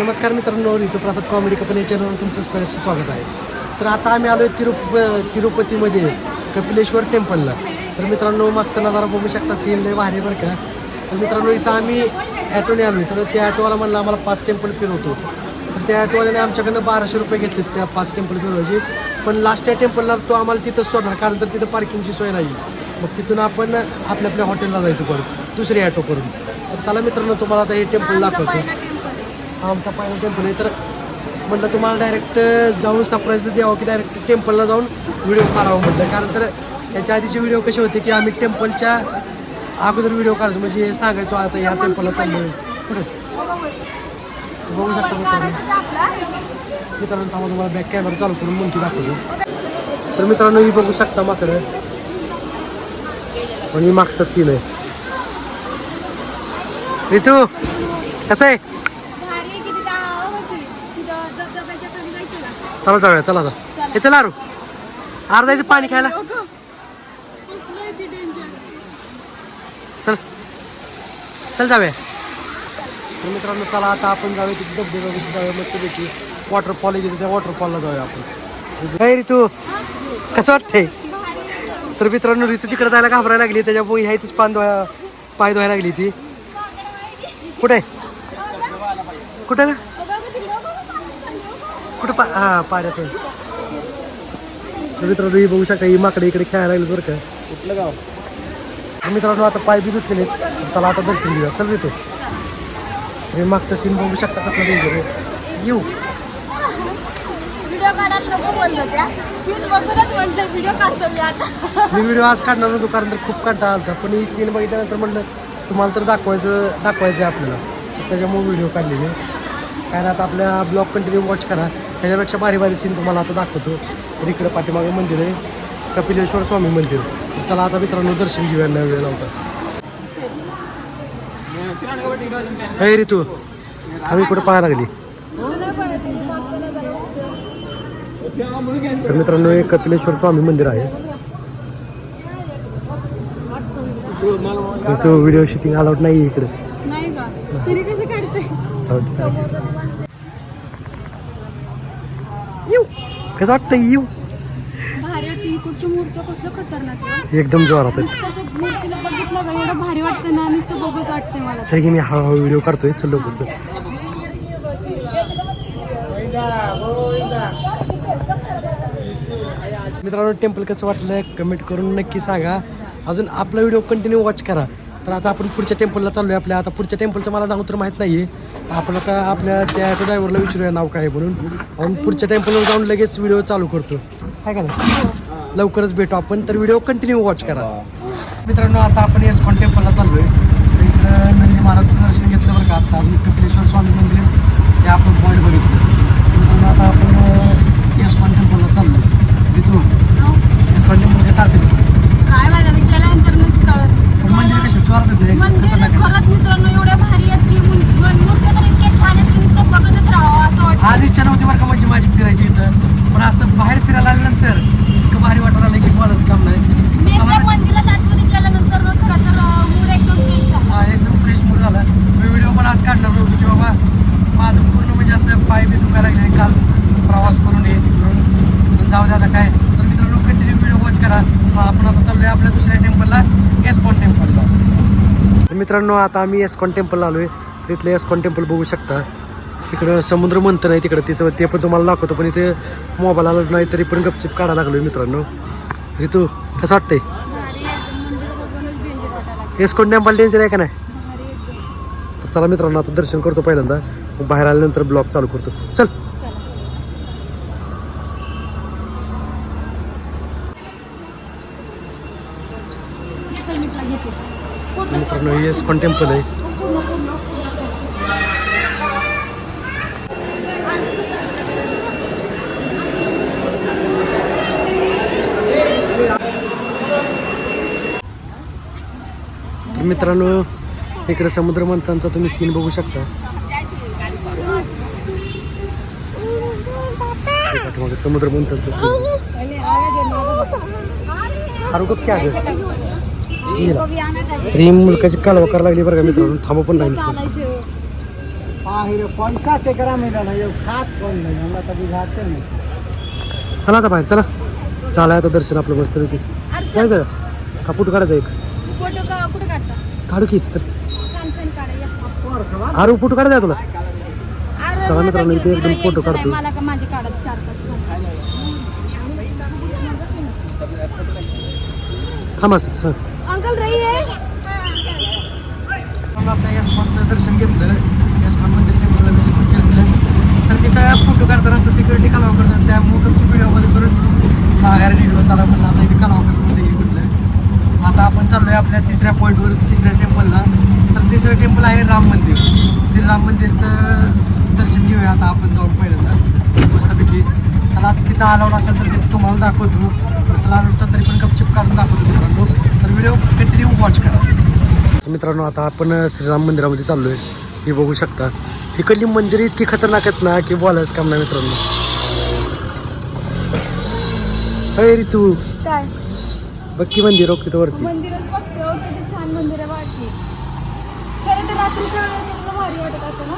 नमस्कार मित्रांनो Rutuprasad comedy company चॅनलवर तुमचं सहर्ष स्वागत आहे. तर आता आम्ही आलो तिरुप तिरुपतीमध्ये कपिलेश्वर टेम्पलला तर मित्रांनो मागचा नजारा बघू शकता सीन लय भारी बरं का. तर मित्रांनो इथं आम्ही ॲटोने आलो तर त्या ॲटोवाला म्हणला आम्हाला पाच टेम्पल फिरवतो. तर त्या ॲटोवाल्याने आमच्याकडनं बाराशे रुपये घेतले त्या पाच टेम्पल फिरवायचे. पण लास्ट त्या टेम्पलला तो आम्हाला तिथंच सोडणार कारण तर तिथं पार्किंगची सोय नाही मग तिथून आपण आपल्या आपल्या हॉटेलला जायचं परत दुसरी ॲटो करून. तर चला मित्रांनो तुम्हाला आता हे टेम्पल दाखवतो. हा आमचा फायनल टेम्पल आहे. तर म्हटलं तुम्हाला डायरेक्ट जाऊन सरप्राईज द्यावं की डायरेक्ट टेम्पलला जाऊन व्हिडिओ काढावं म्हटलं. कारण तर त्याच्या आधीचे व्हिडिओ कसे होते की आम्ही टेम्पलच्या अगोदर व्हिडिओ काढतो म्हणजे हे सांगायचो आता ह्या टेम्पलला चाललो कुठे? बघू शकता मित्रांनो मित्रांनो थांबा तुम्हाला बॅक कॅमेरा चालू करून मुंकी दाखवतो. तर मित्रांनो ही बघू शकता माकडं. आणि ही मागचा सीन आहे. ऋतू कसं आहे भारी आहे किती जावं होती तिथं धबधब्याच्या खाली जायचं ना चला जाऊया चला आता हे चला आरू. आर जायचं पाणी खायला. ती चल. चल जाऊया. तर मित्रांनो चला आता आपण जाऊया तिथे धबधब्यामध्ये जाऊया मस्त पैकी वॉटरफॉल आहे तिथे त्या वॉटरफॉलला जाऊया आपण. काय ऋतू कसं वाटतंय? तर मित्रांनो ऋतू तिकडे जायला घाबरायला लागली त्याच्यामुळे ह्या तीच पान धुवाय पाय धुवायला लागली ती. कुठे? कुठं का कुठं पा हा पाण्यात आहे. तर मित्रांनो ही बघू शकता ही माकडे इकडे खेळायला लागली बरं का. कुठलं गाव? तर मित्रांनो आता पाय बी धुतलेले चला आता दर्शन घेऊया. चल येतो हे मागचं सीन बघू शकता कसं डेंजर आहे. येऊ. व्हिडिओ काढायला नको बोललो त्या. सीन बघूनच म्हटलं व्हिडिओ काढतो मी व्हिडिओ आज काढणार नव्हतो कारण तर खूप कंटाळा आला पण ही सीन बघितल्यानंतर म्हटलं तुम्हाला तर दाखवायचं दाखवायचं आहे आपल्याला. त्याच्यामुळे व्हिडिओ काढलेले कारण आता आपल्या ब्लॉग कंटिन्यू वॉच करा. त्याच्यापेक्षा भारी भारी सीन तुम्हाला आता दाखवतो. तर इकडं पाठीमागे मंदिर आहे. कपिलेश्वर स्वामी मंदिर. चला आता मित्रांनो दर्शन घेऊया न वेळ लावता हे ऋतू आम्ही कुठं पाहायला लागली. तर मित्रांनो हे कपिलेश्वर स्वामी मंदिर आहे. तो व्हिडिओ शूटिंग अलाउड नाही इकडे नाही का तरी कसं काढते चालते चालते येऊ कसं वाटतं येऊ. एकदम जोरात आहे. का मी हळूहळू व्हिडिओ काढतोय चल लवकर चल. मित्रांनो टेम्पल कसं वाटलं कमेंट करून नक्की सांगा. अजून आपला व्हिडिओ कंटिन्यू वॉच करा. तर आता आपण पुढच्या टेम्पलला चाललो आहे आपल्या. आता पुढच्या टेम्पलचं मला नाव तर माहीत नाही आहे आपण का आपल्या त्या ॲटो ड्रायव्हरला विचारूया नाव काय आहे म्हणून. आपण पुढच्या टेम्पलवर जाऊन लगेच व्हिडिओ चालू करतो. काय का लवकरच भेटू आपण. तर व्हिडिओ कंटिन्यू वॉच करा. मित्रांनो आता आपण एस्कॉन टेम्पलला चाललो आहे इकडं नंदी महाराजचं दर्शन घेतलं बरं का आता अजून कपिलेश्वर स्वामी मंदिर हे आपण पॉईंट बघितलं तर मित्रांनो आता आपण एस्कॉन टेम्पलला चाललोय ऋतू एस्कॉन टेम्पल कसं असेल काय माहिती आता गेल्यानंतर नच कळत पण मंदिर कशी जोरात आहे मंदिर खतरनाक आहे. खरंच मित्रांनो एवढ्या भारी आहेत की मूर्- मूर- मूर्त्या तर इतक्या छान आहेत की नुसतं बघतच राहावं असं वाटतं आज इच्छा नव्हती बरं का म्हणजे माझी फिरायची इथं पण असं बाहेर फिरायला आल्यानंतर इतकं भारी वाटायला लागलं की बोलायचं काम नाही मी चला त्या ना. मंदिरात आतमध्ये गेल्यानंतर ना खरं तर मूड एकदम फ्रेश झाला हा, एकदम फ्रेश मूड झाला मी व्हिडिओ पण आज काढणार नव्हतो की बाबा माझं पूर्ण म्हणजे असं पाय बी दुखायला लागले काल प्रवास करून हे तिकडून पण जाऊ द्या आता काय तर मित्रांनो कंटिन्यू व्हिडिओ वॉच करा. आपण आता चाललोय आपल्या दुसऱ्या टेम्पलला एस्कॉन टेम्पलला तर मित्रांनो आता आम्ही एस्कॉन टेम्पलला आलोय. तिथलं एस्कॉन टेम्पल बघू शकता. तिकडं समुद्र मंथन आहे तिकडं. तिथं ते पण तुम्हाला दाखवतो पण इथे मोबाईल आला नाही तरी पण गपचिप काढायला लागलोय मित्रांनो. ऋतू कसं वाटतंय? भारी एकदम मंदिर बघूनच डेंजर वाटायला लागलं. एस्कॉन टेम्पल टेन्शन आहे का नाही? चला मित्रांनो आता दर्शन करतो पहिल्यांदा. मग बाहेर आल्यानंतर ब्लॉग चालू करतो. चल. एस्कॉन टेम्पल आहे. तर मित्रांनो इकडे समुद्र मंथनचा तुम्ही सीन बघू शकता. समुद्र मंथनचा सीन क्या तर मुलकाची कालवा करायला लागली बरं का मित्रांनो? थांबा पण नहीं. चला आता बाहेर चला. चालाय आता दर्शन आपलं मस्त पैकी. काय झालं? का फोटो काढायचा एक? काढू की चल. अरे फोटो काढायचा आहे तुला? चला मित्रांनो, इथे एकदम फोटो. काढतो. माझे काढत चार थांब हां अंकल रही आहे मग आता यशवंतचं दर्शन घेतलं. विजिट तर तिथं फोटो काढताना तर सिक्युरिटी कालवा करतात. त्यामुळे तुमची व्हिडिओमध्ये करून माघारी निघलो चला म्हणलं आता इथे कालवा मध्ये हे म्हटलं. आता आपण चाललोय आपल्या तिसऱ्या पॉईंटवर तिसऱ्या टेम्पलला तर तिसरं टेम्पल आहे राम मंदिर. श्री राम मंदिरचं दर्शन घेऊया आता आपण जाऊन पहिल्यांदा. मस्तपैकी. चला आता तिथं अलाउड असेल तर तिथं तुम्हाला दाखवतो. अलाउडचा तरी पण गपचिप काढून दाखवतो मित्रांनो. तर व्हिडिओ कंटिन्यू वॉच करा. मित्रांनो आता आपण श्रीराम मंदिरामध्ये चाललोय. हे बघू शकता. तिकडली मंदिर इतकी खतरनाक आहेत ना की बोलायचं काम नाही मित्रांनो. अरे ऋतू काय? बक्की मंदिर तिथं वरती. हो, किती छान मंदिर वाटते खरं तर रात्रीच्या वेळेस तुला भारी वाटत असं ना?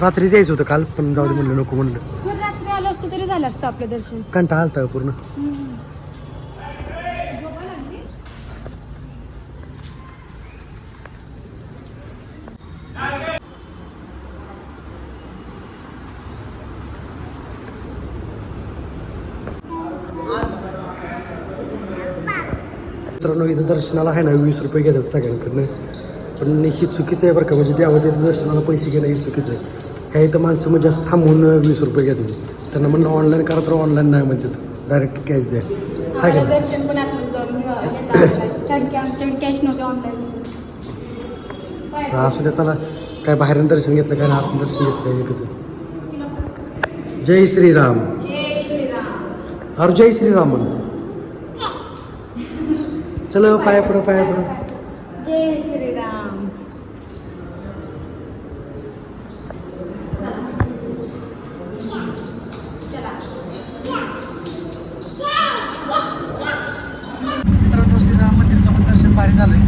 रात्री जायचं होतं काल पण जाऊ दे म्हणलं नको म्हणलं. जर रात्री आलं असतं तरी झालं असतं आपलं दर्शन. कंटाळा आलता पूर्ण. मित्रांनो इथं दर्शनाला आहे ना वीस रुपये घेतात सगळ्यांकडनं. पण ही चुकीचं आहे बरं का म्हणजे देवाच्या दर्शनाला पैसे घेणं हे चुकीचं आहे. काही तर माणसं म्हणजे असं थांबवून वीस रुपये घेतात. त्यांना म्हणणं ऑनलाईन करा तर ऑनलाईन नाही म्हणतात. डायरेक्ट कॅश द्या. हाय का हा, असू द्या चला. काय बाहेरून दर्शन घेतलं काय आतून दर्शन घेतलं एकच. जय श्रीराम. अरे जय श्रीराम चलो पाया पडो पाया पडो. जय श्रीराम. मित्रांनो श्रीराम मंदिरचं पण दर्शन भारी झालंय.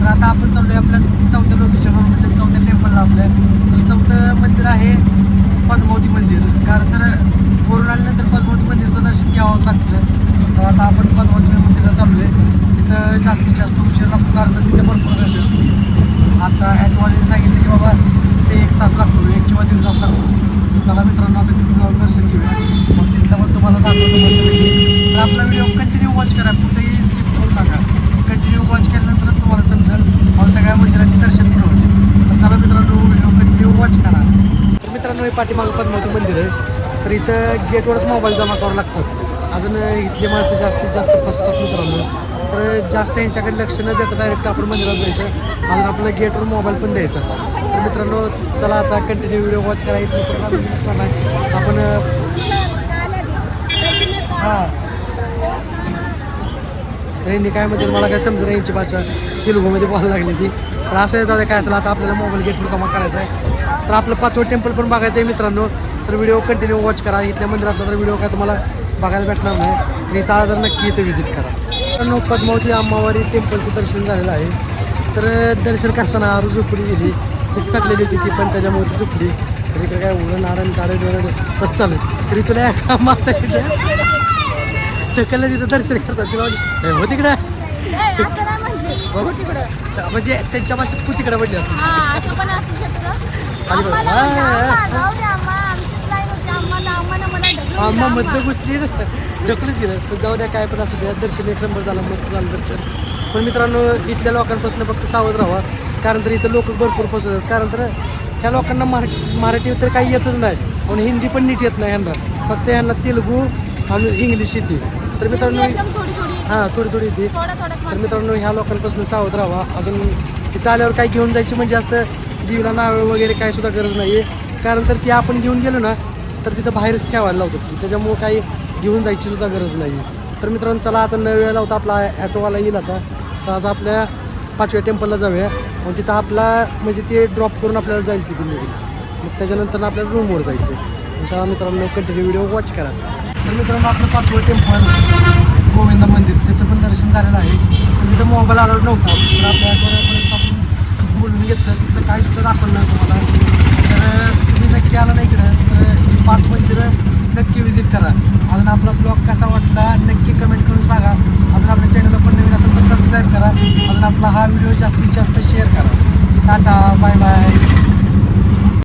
तर आता आपण चाललोय आपल्या चौथ्या लोकेशनवर म्हणजे चौथ्या टेम्पलला आपल्या. तर चौथं मंदिर आहे पद्मावती मंदिर. कारण तर वरून आल्यानंतर पद्मावती मंदिरचं दर्शन घ्यावंच लागतं. तर आता आपण पद्मावती मंदिरला चाललोय तिथं जास्तीत जास्त उशीर लागतो कारण तिथे भरपूर गर्दी असते. आता ॲटोवाल्याने सांगितलं की बाबा ते एक तास लागतो एक किंवा दीड तास लागतो. चला मित्रांनो आता तिथं जाऊन दर्शन घेऊया. मग तिथलं पण तुम्हाला दाखवतो तर आपला व्हिडिओ कंटिन्यू वॉच करा कुठेही स्किप करू नका. कंटिन्यू वॉच केल्यानंतरच तुम्हाला समजेल मग सगळ्या मंदिराचे दर्शन पण होते. तर चला मित्रांनो व्हिडिओ कंटिन्यू वॉच करा. तर मित्रांनो हे पाठीमागं पद्मावती मंदिर आहे. तर इथं गेटवरच मोबाईल जमा करावं लागतात अजून इथले माणसं जास्तीत जास्त फसतात मित्रांनो. तर जास्त यांच्याकडे लक्ष न देता डायरेक्ट आपण मंदिरात जायचं. अजून आपलं गेटवर मोबाईल पण द्यायचा. तर मित्रांनो चला आता कंटिन्यू व्हिडिओ वॉच करा. इथं आपण हां. यांनी काय म्हणते मला काय समजलं यांची भाषा. तेलुगूमध्ये बोलायला लागली ती. तर असं जाऊ दे काय असेल. आता आपल्याला मोबाईल गेटवर जमा करायचा आहे. तर आपलं पाचवं टेम्पल पण बघायचं आहे मित्रांनो. तर व्हिडिओ कंटिन्यू वॉच करा. इथल्या मंदिरातला तर व्हिडिओ काय तुम्हाला बघायला भेटणार नाही. तर इथं आला तर नक्की इथे व्हिजिट करा. मित्रांनो पद्मावती अंबावारी टेम्पलचं दर्शन झालेलं आहे. तर दर्शन करताना आरू झोपडी गेली. खूप थकलेली होती ती पण त्याच्यामुळे ती झोपली तर इकडे काय उडण नारण काढण बिडण तसं चालू आहे. तरी तुला एका माता ढकललं तिथं दर्शन करतात. तिला म्हणली, "ए, हो तिकडं. म्हणजे. हो तिकडं. म्हणजे त्यांच्या भाषेत तू तिकडे पडली असं असं पण असू शकतं आणि बघ, आम्हाला हा, म्हणजे हा. आम्हा, जाऊ दे आम्हा, आमचीच लाईन होती आम्हाला आम्हाला मला ढकलून आम्हा मधलं. घुसली. ढकलून गेलं. पण जाऊ द्या काय पण असं द्या. दर्शन एक नंबर झालं मस्त झालं दर्शन. पण मित्रांनो इथल्या लोकांपासून फक्त सावध राहा कारण तर इथं लोक भरपूर फसवतात कारण तर ह्या लोकांना मराठी मराठी तर काही येतच नाही. पण हिंदी पण नीट येत नाही ह्यांना. फक्त ह्यांना तेलुगू आणि इंग्लिश येते. तर मित्रांनो हां थोडी थोडी येते तर मित्रांनो ह्या लोकांपासून सावध राहा अजून तिथं आल्यावर काय घेऊन जायची म्हणजे असं देवीला नावे वगैरे काय सुद्धा गरज नाही आहे कारण तर ती आपण घेऊन गेलो ना तर तिथं बाहेरच ठेवायला लावतात. त्याच्यामुळं काही घेऊन जायची सुद्धा गरज नाही. तर मित्रांनो चला आता नव्या वेळेला होता आपला ॲटोवाला येईल आता. तर आता आपल्या पाचव्या टेम्पलला जाऊया. मग तिथं आपला म्हणजे ते ड्रॉप करून आपल्याला जाईल तिथून निघून. मग त्याच्यानंतर आपल्याला रूमवर जायचं. तर मित्रांनो कंटिन्यू व्हिडिओ वॉच करा. तर मित्रांनो आपलं पाचवं टेम्पल गोविंद मंदिर त्याचं पण दर्शन झालेलं आहे. तिथं मोबाईल अलाउड नव्हता. तर आपल्या ॲटोवाल्यापर्यंत आपण बोलून घेतलं. तिथं काय सुद्धा दाखवलं नाही तुम्हाला. तर नक्की आला नाही पाच मंदिरं नक्की विजिट करा. अजून आपला ब्लॉग कसा वाटला नक्की कमेंट करून सांगा. अजून आपल्या चॅनलला पण नवीन असेल तर सबस्क्राईब करा. अजून आपला हा व्हिडिओ जास्तीत जास्त शेअर करा. Tata bye bye